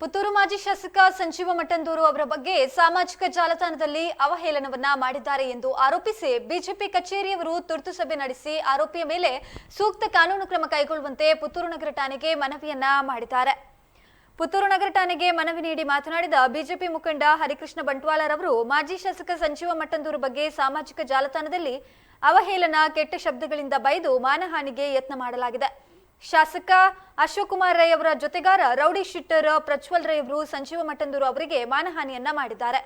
ಪುತ್ತೂರು ಮಾಜಿ ಶಾಸಕ ಸಂಜೀವ ಮಠಂದೂರು ಅವರ ಬಗ್ಗೆ ಸಾಮಾಜಿಕ ಜಾಲತಾಣದಲ್ಲಿ ಅವಹೇಳನವನ್ನ ಮಾಡಿದ್ದಾರೆ ಎಂದು ಆರೋಪಿಸಿ ಬಿಜೆಪಿ ಕಚೇರಿಯವರು ತುರ್ತು ಸಭೆ ನಡೆಸಿ ಆರೋಪಿಯ ಮೇಲೆ ಸೂಕ್ತ ಕಾನೂನು ಕ್ರಮ ಕೈಗೊಳ್ಳುವಂತೆ ಪುತ್ತೂರು ನಗರ ಠಾಣೆಗೆ ಮನವಿಯನ್ನ ಮಾಡಿದ್ದಾರೆ. ಪುತ್ತೂರು ನಗರ ಠಾಣೆಗೆ ಮನವಿ ನೀಡಿ ಮಾತನಾಡಿದ ಬಿಜೆಪಿ ಮುಖಂಡ ಹರಿಕೃಷ್ಣ ಬಂಟ್ವಾಳರವರು, ಮಾಜಿ ಶಾಸಕ ಸಂಜೀವ ಮಠಂದೂರು ಬಗ್ಗೆ ಸಾಮಾಜಿಕ ಜಾಲತಾಣದಲ್ಲಿ ಅವಹೇಳನ ಕೆಟ್ಟ ಶಬ್ದಗಳಿಂದ ಬೈದು ಮಾನಹಾನಿಗೆ ಯತ್ನ ಮಾಡಲಾಗಿದೆ. ಶಾಸಕ ಅಶೋಕ್ ಕುಮಾರ್ ರೈ ಅವರ ಜೊತೆಗಾರ ರೌಡಿ ಶಿಟ್ಟರ್ ಪ್ರಜ್ವಲ್ ರೈ ಅವರು ಸಂಜೀವ ಮಠಂದೂರು ಅವರಿಗೆ ಮಾನಹಾನಿಯನ್ನ ಮಾಡಿದ್ದಾರೆ.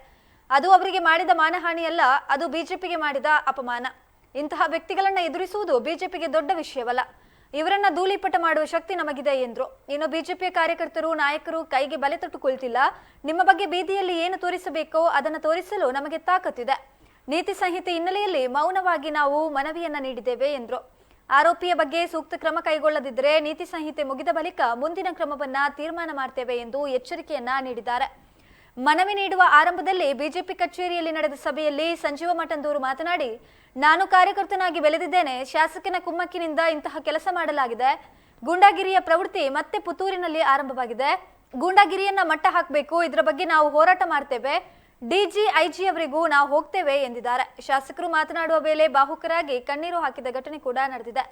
ಅದು ಅವರಿಗೆ ಮಾಡಿದ ಮಾನಹಾನಿಯಲ್ಲ, ಅದು ಬಿಜೆಪಿಗೆ ಮಾಡಿದ ಅಪಮಾನ. ಇಂತಹ ವ್ಯಕ್ತಿಗಳನ್ನ ಎದುರಿಸುವುದು ಬಿಜೆಪಿಗೆ ದೊಡ್ಡ ವಿಷಯವಲ್ಲ. ಇವರನ್ನ ಧೂಳಿಪಟ ಮಾಡುವ ಶಕ್ತಿ ನಮಗಿದೆ ಎಂದ್ರು. ಇನ್ನು ಬಿಜೆಪಿಯ ಕಾರ್ಯಕರ್ತರು, ನಾಯಕರು ಕೈಗೆ ಬಲೆ ತಟ್ಟುಕೊಳ್ತಿಲ್ಲ. ನಿಮ್ಮ ಬಗ್ಗೆ ಬೀದಿಯಲ್ಲಿ ಏನು ತೋರಿಸಬೇಕೋ ಅದನ್ನು ತೋರಿಸಲು ನಮಗೆ ತಾಕತ್ತಿದೆ. ನೀತಿ ಸಂಹಿತೆ ಹಿನ್ನೆಲೆಯಲ್ಲಿ ಮೌನವಾಗಿ ನಾವು ಮನವಿಯನ್ನ ನೀಡಿದ್ದೇವೆ ಎಂದ್ರು. ಆರೋಪಿಯ ಬಗ್ಗೆ ಸೂಕ್ತ ಕ್ರಮ ಕೈಗೊಳ್ಳದಿದ್ದರೆ ನೀತಿ ಸಂಹಿತೆ ಮುಗಿದ ಬಳಿಕ ಮುಂದಿನ ಕ್ರಮವನ್ನ ತೀರ್ಮಾನ ಮಾಡ್ತೇವೆ ಎಂದು ಎಚ್ಚರಿಕೆಯನ್ನ ನೀಡಿದ್ದಾರೆ. ಮನವಿ ನೀಡುವ ಆರಂಭದಲ್ಲಿ ಬಿಜೆಪಿ ಕಚೇರಿಯಲ್ಲಿ ನಡೆದ ಸಭೆಯಲ್ಲಿ ಸಂಜೀವ ಮಠಂದೂರು ಮಾತನಾಡಿ, ನಾನು ಕಾರ್ಯಕರ್ತನಾಗಿ ಬೆಳೆದಿದ್ದೇನೆ. ಶಾಸಕನ ಕುಮ್ಮಕ್ಕಿನಿಂದ ಇಂತಹ ಕೆಲಸ ಮಾಡಲಾಗಿದೆ. ಗೂಂಡಾಗಿರಿಯ ಪ್ರವೃತ್ತಿ ಮತ್ತೆ ಪುತ್ತೂರಿನಲ್ಲಿ ಆರಂಭವಾಗಿದೆ. ಗೂಂಡಾಗಿರಿಯನ್ನ ಮಟ್ಟ ಹಾಕಬೇಕು. ಇದರ ಬಗ್ಗೆ ನಾವು ಹೋರಾಟ ಮಾಡ್ತೇವೆ. ಡಿಜಿ ಐಜಿ ಅವರಿಗೂ ನಾವು ಹೋಗ್ತೇವೆ ಎಂದಿದ್ದಾರೆ. ಶಾಸಕರು ಮಾತನಾಡುವ ವೇಳೆ ಬಾಹುಕರಾಗಿ ಕಣ್ಣೀರು ಹಾಕಿದ ಘಟನೆ ಕೂಡ ನಡೆದಿದೆ.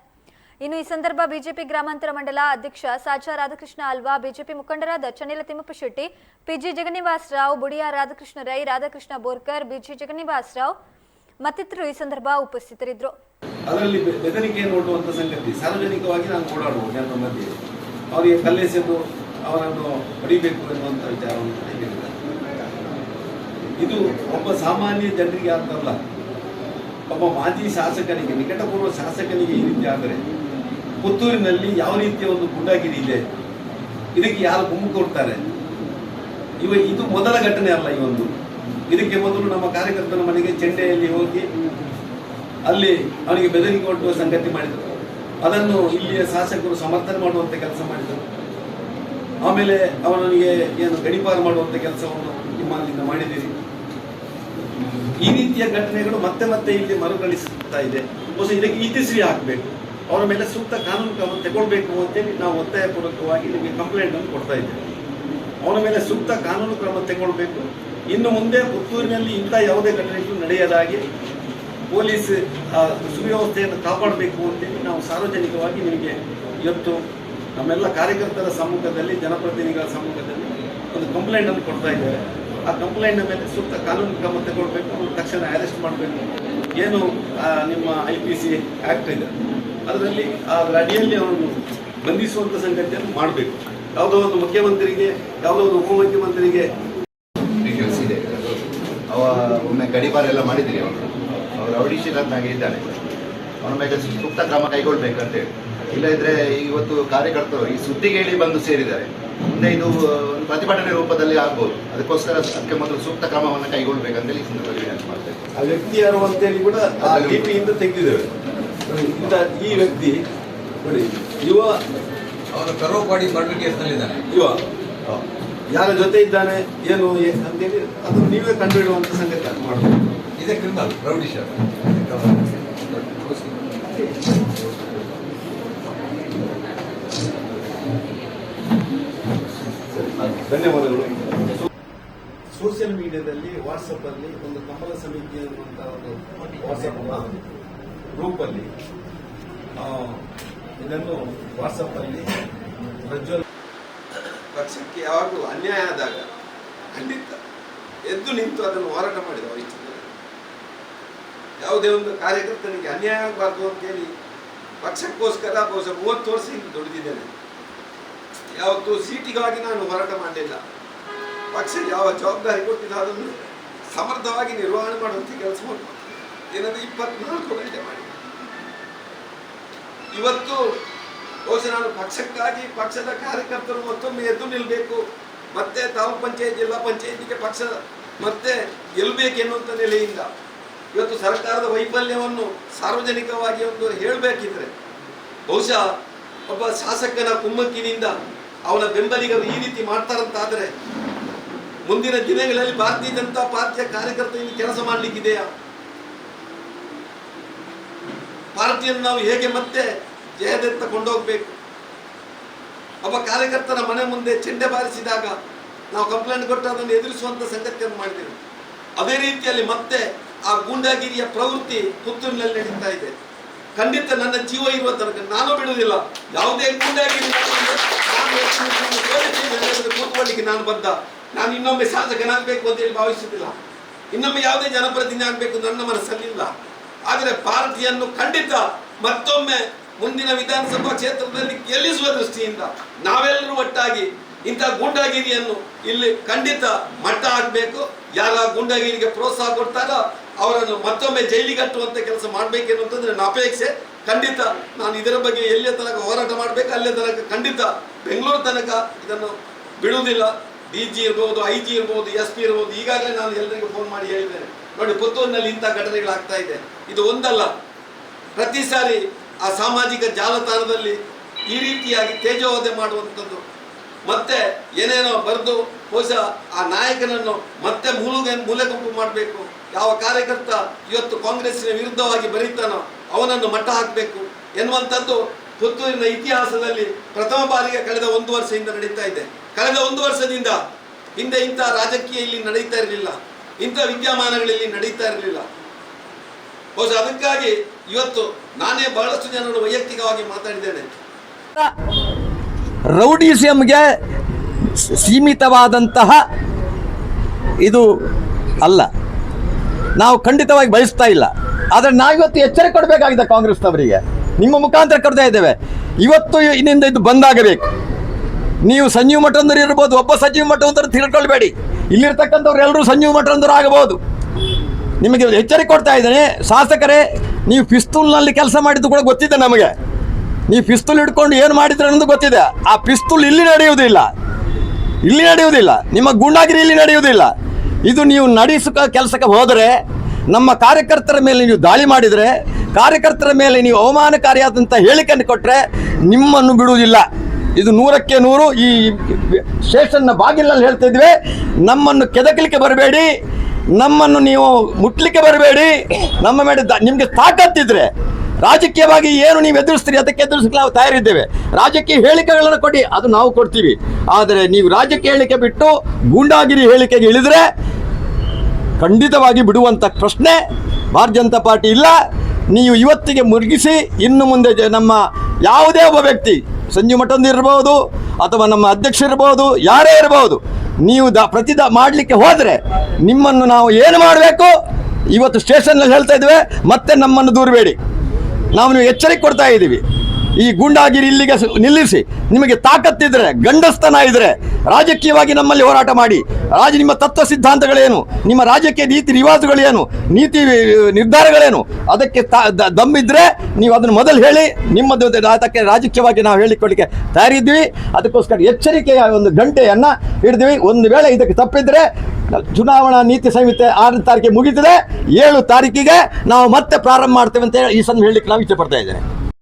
ಇನ್ನು ಈ ಸಂದರ್ಭ ಬಿಜೆಪಿ ಗ್ರಾಮಾಂತರ ಮಂಡಲ ಅಧ್ಯಕ್ಷ ಸಾಚಾ ರಾಧಾಕೃಷ್ಣ ಅಲ್ವಾ, ಬಿಜೆಪಿ ಮುಖಂಡರಾದ Chanila Thimmappa Shetty, P G Jagannivas Rao, Budiya Radhakrishna Rai, Radhakrishna Borkar, B G Jagannivas Rao ಮತ್ತಿತರರು ಈ ಸಂದರ್ಭ ಉಪಸ್ಥಿತರಿದ್ದರು. ಅದರಲ್ಲಿ ಬೆದರಿಕೆ ನೋಡುವಂತ ಸಂಗತಿ. ಸಾರ್ವಜನಿಕವಾಗಿ ನಾನು ಓಡಾಡುವ ಜನರ ಮಧ್ಯೆ. ಅವರಿಗೆ ಕಲ್ಲೆಸೆದು ಅವರನ್ನು ಹೊಡಿಬೇಕು ಎನ್ನುವಂಥ ವಿಚಾರವನ್ನು ಇದು ಒಬ್ಬ ಸಾಮಾನ್ಯ ಜನರಿಗೆ ಅಂತಲ್ಲ. ಒಬ್ಬ ಮಾಜಿ ಶಾಸಕನಿಗೆ, ನಿಕಟಪೂರ್ವ ಶಾಸಕನಿಗೆ ಈ ರೀತಿ ಆದರೆ ಪುತ್ತೂರಿನಲ್ಲಿ ಯಾವ ರೀತಿಯ ಒಂದು ಗುಂಡಾಗಿರಿ ಇದೆ? ಇದಕ್ಕೆ ಯಾರು ಗುಂಪು ಕೊಡ್ತಾರೆ? ಇವ ಇದು ಮೊದಲ ಘಟನೆ ಅಲ್ಲ ಈ ಒಂದು. ಇದಕ್ಕೆ ಮೊದಲು ನಮ್ಮ ಕಾರ್ಯಕರ್ತನ ಮನೆಗೆ ಚೆಂಡೆಯಲ್ಲಿ ಹೋಗಿ ಅಲ್ಲಿ ಅವನಿಗೆ ಬೆದರಿಕೆ ಕೊಟ್ಟುವ ಸಂಗತಿ ಮಾಡಿದರು. ಅದನ್ನು ಇಲ್ಲಿಯ ಶಾಸಕರು ಸಮರ್ಥನೆ ಮಾಡುವಂತ ಕೆಲಸ ಮಾಡಿದರು. ಆಮೇಲೆ ಅವನಿಗೆ ಏನು ಗಡಿಪಾರು ಮಾಡುವಂತ ಕೆಲಸವನ್ನು ನಿಮ್ಮಲ್ಲಿಂದ ಮಾಡಿದ್ದೀರಿ. ಈ ರೀತಿಯ ಘಟನೆಗಳು ಮತ್ತೆ ಮತ್ತೆ ಇಲ್ಲಿ ಮರುಕಳಿಸುತ್ತಾ ಇದೆ. ಇದಕ್ಕೆ ಇತಿಶ್ರೀ ಹಾಕಬೇಕು ಅವರ ಮೇಲೆ ಸೂಕ್ತ ಕಾನೂನು ಕ್ರಮ ತಗೊಳ್ಬೇಕು ಅಂತೇಳಿ ನಾವು ಒತ್ತಾಯಪೂರ್ವಕವಾಗಿ ನಿಮಗೆ ಕಂಪ್ಲೇಂಟ್ ಅನ್ನು ಕೊಡ್ತಾ ಇದ್ದೇವೆ. ಅವನ ಮೇಲೆ ಸೂಕ್ತ ಕಾನೂನು ಕ್ರಮ ತಗೊಳ್ಬೇಕು. ಇನ್ನು ಮುಂದೆ ಪುತ್ತೂರಿನಲ್ಲಿ ಇಂಥ ಯಾವುದೇ ಘಟನೆಗಳು ನಡೆಯದಾಗಿ ಪೊಲೀಸ್ ಸುವ್ಯವಸ್ಥೆಯನ್ನು ಕಾಪಾಡಬೇಕು ಅಂತೇಳಿ ನಾವು ಸಾರ್ವಜನಿಕವಾಗಿ ನಿಮಗೆ ಇವತ್ತು ನಮ್ಮೆಲ್ಲ ಕಾರ್ಯಕರ್ತರ ಸಮ್ಮುಖದಲ್ಲಿ, ಜನಪ್ರತಿನಿಧಿಗಳ ಸಮ್ಮುಖದಲ್ಲಿ ಒಂದು ಕಂಪ್ಲೇಂಟ್ ಅನ್ನು ಕೊಡ್ತಾ ಇದ್ದೇವೆ. ಆ ಕಂಪ್ಲೇಂಟ್ ಮೇಲೆ ಸೂಕ್ತ ಕಾನೂನು ಕ್ರಮ ತಗೊಳ್ಬೇಕು ತಕ್ಷಣ ಅರೆಸ್ಟ್ ಮಾಡಬೇಕು. ಏನು ನಿಮ್ಮ ಐ ಪಿ ಸಿ ಆ್ಯಕ್ಟ್ ಇದೆ. ಅದರಲ್ಲಿ ಅದರ ಅಡಿಯಲ್ಲಿ ಅವನು ಬಂಧಿಸುವಂಥ ಸಂಗತಿಯನ್ನು ಮಾಡಬೇಕು. ಯಾವುದೋ ಒಂದು ಮುಖ್ಯಮಂತ್ರಿಗೆ, ಯಾವುದೋ ಒಂದು ಉಪಮುಖ್ಯಮಂತ್ರಿಗೆ. ಡೀಟೇಲ್ಸ್ ಇದೆ. ಅವ ಒಮ್ಮೆ ಗಡಿಬಾರ ಎಲ್ಲ ಮಾಡಿದ್ರಿ ಅವರು. ಅವರು ಔಡಿಷನ್ ಅಂತ ಇದ್ದಾನೆ ಅವನ ಮೇಲೆ ಸೂಕ್ತ ಕ್ರಮ ಕೈಗೊಳ್ಬೇಕಂತೇಳಿ. ಇಲ್ಲದಿದ್ರೆ ಇವತ್ತು ಕಾರ್ಯಕರ್ತರು ಈ ಸುದ್ದಿಗೆ ಹೇಳಿ ಬಂದು ಸೇರಿದ್ದಾರೆ. ಮುಂದೆ ಇದು ಒಂದು ಪ್ರತಿಭಟನೆ ರೂಪದಲ್ಲಿ ಆಗ್ಬೋದು. ಅದಕ್ಕೋಸ್ಕರ ಅದಕ್ಕೆ ಮೊದಲು ಸೂಕ್ತ ಕ್ರಮವನ್ನು ಕೈಗೊಳ್ಬೇಕಂತೇಳಿ ಈ ಸಂದರ್ಭದಲ್ಲಿ ವಿನಂತಿ ಮಾಡ್ತೇವೆ ಆ ವ್ಯಕ್ತಿ ಯಾರು ಅಂತೇಳಿ ಕೂಡ ಆ ಲಿಪಿಯಿಂದ ತೆಗೆದಿದ್ದೇವೆ. ಇಂಥ ಈ ವ್ಯಕ್ತಿ ನೋಡಿ ಯುವ ಅವನು ಕರೋಪಾಡಿ ಮರ್ಡರ್ ಕೇಸ್ನಲ್ಲಿದ್ದಾನೆ. ಯುವ ಯಾರ ಜೊತೆ ಇದ್ದಾನೆ ಏನು ಅಂತ ಅಂತೇಳಿ ಅದು ನೀವೇ ಕಂಡುಹಿಡುವಂತ ಸಂಗತಿ ಮಾಡಬೇಕು. ಇದೇ ಕ್ರಿಮಿನಲ್ ರೌಡಿ ಧನ್ಯವಾದಗಳು. ಸೋಷಿಯಲ್ ಮೀಡಿಯಾದಲ್ಲಿ ವಾಟ್ಸಪ್ ಅಲ್ಲಿ ಒಂದು ಕಮಲ ಸಮಿತಿ ಅನ್ನುವಂತ ಒಂದು ವಾಟ್ಸಪ್ ಗ್ರೂಪ್ ಅಲ್ಲಿ ಆ, ಇದನ್ನು ವಾಟ್ಸಪ್ ಅಲ್ಲಿ ಪ್ರಜ್ವಲ್ ಪಕ್ಷಕ್ಕೆ ಯಾವಾಗಲೂ ಅನ್ಯಾಯ ಆದಾಗ ಖಂಡಿತ ಎದ್ದು ನಿಂತು ಅದನ್ನು ಹೋರಾಟ ಮಾಡಿದೆ ಇಷ್ಟು ಯಾವುದೇ ಒಂದು ಕಾರ್ಯಕರ್ತನಿಗೆ ಅನ್ಯಾಯ ಆಗಬಾರ್ದು ಅಂತೇಳಿ ಪಕ್ಷಕ್ಕೋಸ್ಕರ ಬಹುಶಃ ಮೂವತ್ತು ವರ್ಷ ಹಿಂಗೆ ದುಡಿದಿದ್ದೇನೆ. ಯಾವತ್ತೂ ಸೀಟಿಗಾಗಿ ನಾನು ಹೋರಾಟ ಮಾಡಲಿಲ್ಲ. ಪಕ್ಷ ಯಾವ ಜವಾಬ್ದಾರಿ ಕೊಟ್ಟಿದ್ದ ಅದನ್ನು ಸಮರ್ಥವಾಗಿ ನಿರ್ವಹಣೆ ಕೆಲಸ ಕೆಲಸವನ್ನು ದಿನದ ಇಪ್ಪತ್ನಾಲ್ಕು ಗಂಟೆ ಮಾಡಿ ಇವತ್ತು ಬಹುಶಃ ನಾನು ಪಕ್ಷಕ್ಕಾಗಿ, ಪಕ್ಷದ ಕಾರ್ಯಕರ್ತರು ಮತ್ತೊಮ್ಮೆ ಎದ್ದು ನಿಲ್ಲಬೇಕು ಮತ್ತೆ ತಾವು ಪಂಚಾಯತ್ ಜಿಲ್ಲಾ ಪಂಚಾಯತಿಗೆ ಪಕ್ಷ ಮತ್ತೆ ಗೆಲ್ಲಬೇಕು ಎನ್ನುವಂಥ ನೆಲೆಯಿಂದ ಇವತ್ತು ಸರ್ಕಾರದ ವೈಫಲ್ಯವನ್ನು ಸಾರ್ವಜನಿಕವಾಗಿ ಒಂದು ಹೇಳಬೇಕಿದ್ರೆ, ಬಹುಶಃ ಒಬ್ಬ ಶಾಸಕನ ಕುಮ್ಮಕ್ಕಿನಿಂದ ಅವನ ಬೆಂಬಲಿಗರು ಈ ರೀತಿ ಮಾಡ್ತಾರಂತಾದರೆ ಮುಂದಿನ ದಿನಗಳಲ್ಲಿ ಭಾರತೀಯ ಜನತಾ ಪಾರ್ಟಿಯ ಕಾರ್ಯಕರ್ತ ಇಲ್ಲಿ ಕೆಲಸ ಮಾಡಲಿಕ್ಕಿದೆಯಾ? ಪಾರ್ಟಿಯನ್ನು ನಾವು ಹೇಗೆ ಮತ್ತೆ ಜಯದತ್ತ ಕೊಂಡೋಗ್ಬೇಕು? ಒಬ್ಬ ಕಾರ್ಯಕರ್ತನ ಮನೆ ಮುಂದೆ ಚೆಂಡೆ ಬಾರಿಸಿದಾಗ ನಾವು ಕಂಪ್ಲೇಂಟ್ ಕೊಟ್ಟು ಅದನ್ನು ಎದುರಿಸುವಂತ ಸಂಗತಿಯನ್ನು ಮಾಡಿದ್ದೇವೆ ಅದೇ ರೀತಿಯಲ್ಲಿ ಮತ್ತೆ ಆ ಗೂಂಡಾಗಿರಿಯ ಪ್ರವೃತ್ತಿ ಪುತ್ತೂರಿನಲ್ಲಿ ನಡೀತಾ ಇದೆ. ಖಂಡಿತ ನನ್ನ ಜೀವ ಇರುವ ತನಕ ನಾನು ಬಿಡುವುದಿಲ್ಲ. ಯಾವುದೇ ಕೂತ್ಕೊಳ್ಳಿಕ್ಕೆ ನಾನು ಬದ್ಧ ನಾನು ಇನ್ನೊಮ್ಮೆ ಶಾಸಕನಾಗಬೇಕು ಅಂತ ಹೇಳಿ ಭಾವಿಸುತ್ತಿಲ್ಲ ಇನ್ನೊಮ್ಮೆ ಯಾವುದೇ ಜನಪ್ರತಿನಿಧಿ ಆಗಬೇಕು ನನ್ನ ಮನಸ್ಸಲ್ಲಿಲ್ಲ. ಆದರೆ ಪಾರ್ಟಿಯನ್ನು ಖಂಡಿತ ಮತ್ತೊಮ್ಮೆ ಮುಂದಿನ ವಿಧಾನಸಭಾ ಕ್ಷೇತ್ರದಲ್ಲಿ ಗೆಲ್ಲಿಸುವ ದೃಷ್ಟಿಯಿಂದ ನಾವೆಲ್ಲರೂ ಒಟ್ಟಾಗಿ ಇಂಥ ಗೂಂಡಾಗಿರಿಯನ್ನು ಇಲ್ಲಿ ಖಂಡಿತ ಮಟ್ಟ ಹಾಕಬೇಕು. ಯಾರ ಗೂಂಡಾಗಿರಿಗೆ ಪ್ರೋತ್ಸಾಹ ಕೊಡ್ತಾರೋ ಅವರನ್ನು ಮತ್ತೊಮ್ಮೆ ಜೈಲಿಗೆ ಕಟ್ಟುವಂತ ಕೆಲಸ ಮಾಡಬೇಕೆನ್ನುವಂಥದ್ದು ನನ್ನ ಅಪೇಕ್ಷೆ. ಖಂಡಿತ ನಾನು ಇದರ ಬಗ್ಗೆ ಎಲ್ಲಿಯ ತನಕ ಹೋರಾಟ ಮಾಡಬೇಕು, ಅಲ್ಲಿಯ ತನಕ ಖಂಡಿತ ಬೆಂಗಳೂರು ತನಕ ಇದನ್ನು ಬಿಡುವುದಿಲ್ಲ. ಡಿ ಜಿ ಇರ್ಬೋದು ಐ ಜಿ ಇರ್ಬೋದು, ಎಸ್ ಪಿ ಇರ್ಬೋದು, ಈಗಾಗಲೇ ನಾನು ಎಲ್ಲರಿಗೂ ಫೋನ್ ಮಾಡಿ ಹೇಳಿದ್ದೇನೆ. ನೋಡಿ, ಪುತ್ತೂರಿನಲ್ಲಿ ಇಂಥ ಘಟನೆಗಳಾಗ್ತಾ ಇದೆ. ಇದು ಒಂದಲ್ಲ. ಪ್ರತಿ ಸಾರಿ ಆ ಸಾಮಾಜಿಕ ಜಾಲತಾಣದಲ್ಲಿ ಈ ರೀತಿಯಾಗಿ ತೇಜೋವಧೆ ಮಾಡುವಂಥದ್ದು ಮತ್ತೆ ಏನೇನೋ ಬರೆದು ಬಹುಶಃ ಆ ನಾಯಕನನ್ನು ಮತ್ತೆ ಮೂಲೆ ಮೂಲೆಗುಂಪು ಮಾಡಬೇಕು. ಯಾವ ಕಾರ್ಯಕರ್ತ ಇವತ್ತು ಕಾಂಗ್ರೆಸ್ಸಿನ ವಿರುದ್ಧವಾಗಿ ಬರೀತಾನೋ ಅವನನ್ನು ಮಟ್ಟ ಹಾಕಬೇಕು ಎನ್ನುವಂಥದ್ದು ಪುತ್ತೂರಿನ ಇತಿಹಾಸದಲ್ಲಿ ಪ್ರಥಮ ಬಾರಿಗೆ ಕಳೆದ ಒಂದು ವರ್ಷದಿಂದ ನಡೀತಾ ಇದೆ. ಕಳೆದ ಒಂದು ವರ್ಷದಿಂದ ಹಿಂದೆ ಇಂಥ ರಾಜಕೀಯ ಇಲ್ಲಿ ನಡೀತಾ ಇರಲಿಲ್ಲ. ಇಂಥ ವಿದ್ಯಮಾನಗಳಲ್ಲಿ ನಡೀತಾ ಇರಲಿಲ್ಲ. ಬಹುಶಃ ಅದಕ್ಕಾಗಿ ಇವತ್ತು ನಾನೇ ಬಹಳಷ್ಟು ಜನರು ವೈಯಕ್ತಿಕವಾಗಿ ಮಾತಾಡಿದ್ದೇನೆ. ರೌಡಿಸಮ್ಗೆ ಸೀಮಿತವಾದಂತಹ ಇದು ಅಲ್ಲ. ನಾವು ಖಂಡಿತವಾಗಿ ಬಯಸ್ತಾ ಇಲ್ಲ. ಆದರೆ ನಾವಿವತ್ತು ಎಚ್ಚರಿಕೆ ಕೊಡಬೇಕಾಗಿದೆ ಕಾಂಗ್ರೆಸ್ನವರಿಗೆ. ನಿಮ್ಮ ಮುಖಾಂತರ ಕೊಡ್ತಾ ಇದ್ದೇವೆ. ಇವತ್ತು ಇನ್ನಿಂದ ಇದು ಬಂದಾಗಬೇಕು. ನೀವು ಸಂಜೀವ್ ಮಠಂದರು ಇರ್ಬೋದು, ಒಬ್ಬ ಸಂಜೀವ್ ಮಠಂದರು ತಿಳ್ಕೊಳ್ಬೇಡಿ. ಇಲ್ಲಿರ್ತಕ್ಕಂಥವ್ರು ಎಲ್ಲರೂ ಸಂಜೀವ್ ಮಠಂದರು ಆಗಬಹುದು. ನಿಮಗೆ ಎಚ್ಚರಿಕೆ ಕೊಡ್ತಾ ಇದ್ದೇನೆ. ಶಾಸಕರೇ, ನೀವು ಪಿಸ್ತೂಲ್ನಲ್ಲಿ ಕೆಲಸ ಮಾಡಿದ್ದು ಕೂಡ ಗೊತ್ತಿದೆ ನಮಗೆ. ನೀವು ಪಿಸ್ತೂಲ್ ಹಿಡ್ಕೊಂಡು ಏನು ಮಾಡಿದ್ರೆ ಅನ್ನೋದು ಗೊತ್ತಿದೆ. ಆ ಪಿಸ್ತೂಲ್ ಇಲ್ಲಿ ನಡೆಯುವುದಿಲ್ಲ. ಇಲ್ಲಿ ನಡೆಯುವುದಿಲ್ಲ. ನಿಮ್ಮ ಗುಂಡಾಗಿರಿ ಇಲ್ಲಿ ನಡೆಯುವುದಿಲ್ಲ. ಇದು ನೀವು ನಡೆಸಕ ಕೆಲಸಕ್ಕೆ ಹೋದರೆ, ನಮ್ಮ ಕಾರ್ಯಕರ್ತರ ಮೇಲೆ ನೀವು ದಾಳಿ ಮಾಡಿದರೆ, ಕಾರ್ಯಕರ್ತರ ಮೇಲೆ ನೀವು ಅವಮಾನಕಾರಿಯಾದಂಥ ಹೇಳಿಕೆಯನ್ನು ಕೊಟ್ಟರೆ ನಿಮ್ಮನ್ನು ಬಿಡುವುದಿಲ್ಲ. ಇದು ನೂರಕ್ಕೆ ನೂರು. ಈ ಸ್ಟೇಷನ್ನ ಬಾಗಿಲಲ್ಲಿ ಹೇಳ್ತಾ ಇದ್ವಿ, ನಮ್ಮನ್ನು ಕೆದಕಲಿಕ್ಕೆ ಬರಬೇಡಿ. ನಮ್ಮನ್ನು ನೀವು ಮುಟ್ಲಿಕ್ಕೆ ಬರಬೇಡಿ. ನಮ್ಮ ಮೇಲೆ ನಿಮಗೆ ತಾಕತ್ತಿದ್ರೆ ರಾಜಕೀಯವಾಗಿ ಏನು ನೀವು ಎದುರಿಸ್ತೀರಿ ಅದಕ್ಕೆ ಎದುರಿಸಲಿಕ್ಕೆ ನಾವು ತಯಾರಿದ್ದೇವೆ. ರಾಜಕೀಯ ಹೇಳಿಕೆಗಳನ್ನು ಕೊಡಿ, ಅದು ನಾವು ಕೊಡ್ತೀವಿ. ಆದರೆ ನೀವು ರಾಜಕೀಯ ಹೇಳಿಕೆ ಬಿಟ್ಟು ಗೂಂಡಾಗಿರಿ ಹೇಳಿಕೆಗೆ ಇಳಿದ್ರೆ ಖಂಡಿತವಾಗಿ ಬಿಡುವಂಥ ಪ್ರಶ್ನೆ ಭಾರತೀಯ ಜನತಾ ಪಾರ್ಟಿ ಇಲ್ಲ. ನೀವು ಇವತ್ತಿಗೆ ಮುರುಗಿಸಿ, ಇನ್ನು ಮುಂದೆ ನಮ್ಮ ಯಾವುದೇ ಒಬ್ಬ ವ್ಯಕ್ತಿ, ಸಂಜು ಮಠಂದು ಇರ್ಬೋದು, ಅಥವಾ ನಮ್ಮ ಅಧ್ಯಕ್ಷ ಇರ್ಬೋದು, ಯಾರೇ ಇರ್ಬೋದು, ನೀವು ದ ಪ್ರತಿ ದ ಮಾಡಲಿಕ್ಕೆ ಹೋದರೆ ನಿಮ್ಮನ್ನು ನಾವು ಏನು ಮಾಡಬೇಕು? ಇವತ್ತು ಸ್ಟೇಷನ್ನಲ್ಲಿ ಹೇಳ್ತಾ ಇದ್ದೇವೆ, ಮತ್ತೆ ನಮ್ಮನ್ನು ದೂರಬೇಡಿ. ನಾವು ಎಚ್ಚರಿಕೆ ಕೊಡ್ತಾ ಇದ್ದೀವಿ. ಈ ಗೂಂಡಾಗಿರಿ ಇಲ್ಲಿಗೆ ನಿಲ್ಲಿಸಿ. ನಿಮಗೆ ತಾಕತ್ತಿದ್ರೆ, ಗಂಡಸ್ತನ ಇದ್ರೆ ರಾಜಕೀಯವಾಗಿ ನಮ್ಮಲ್ಲಿ ಹೋರಾಟ ಮಾಡಿ. ರಾಜ, ನಿಮ್ಮ ತತ್ವ ಸಿದ್ಧಾಂತಗಳೇನು? ನಿಮ್ಮ ರಾಜಕೀಯ ನೀತಿ ರಿವಾಜುಗಳೇನು? ನೀತಿ ನಿರ್ಧಾರಗಳೇನು? ಅದಕ್ಕೆ ದಮ್ಮಿದ್ರೆ ನೀವು ಅದನ್ನು ಮೊದಲು ಹೇಳಿ, ನಿಮ್ಮದು ಅದಕ್ಕೆ ರಾಜಕೀಯವಾಗಿ ನಾವು ಹೇಳಿಕೊಳ್ಳಿಕ್ಕೆ ತಯಾರಿದ್ವಿ ಅದಕ್ಕೋಸ್ಕರ ಎಚ್ಚರಿಕೆಯ ಒಂದು ಗಂಟೆಯನ್ನು ಹಿಡಿದ್ವಿ. ಒಂದು ವೇಳೆ ಇದಕ್ಕೆ ತಪ್ಪಿದ್ರೆ, ಚುನಾವಣಾ ನೀತಿ ಸಂಹಿತೆ ಆರನೇ ತಾರೀಕಿಗೆ ಮುಗಿತದೆ ಏಳು ತಾರೀಕಿಗೆ ನಾವು ಮತ್ತೆ ಪ್ರಾರಂಭ ಮಾಡ್ತೇವೆ ಅಂತ ಹೇಳಿ ಈ ಸಂದರ್ಭ ಹೇಳಲಿಕ್ಕೆ ನಾವು ಇಷ್ಟಪಡ್ತಾ ಇದ್ದೇನೆ.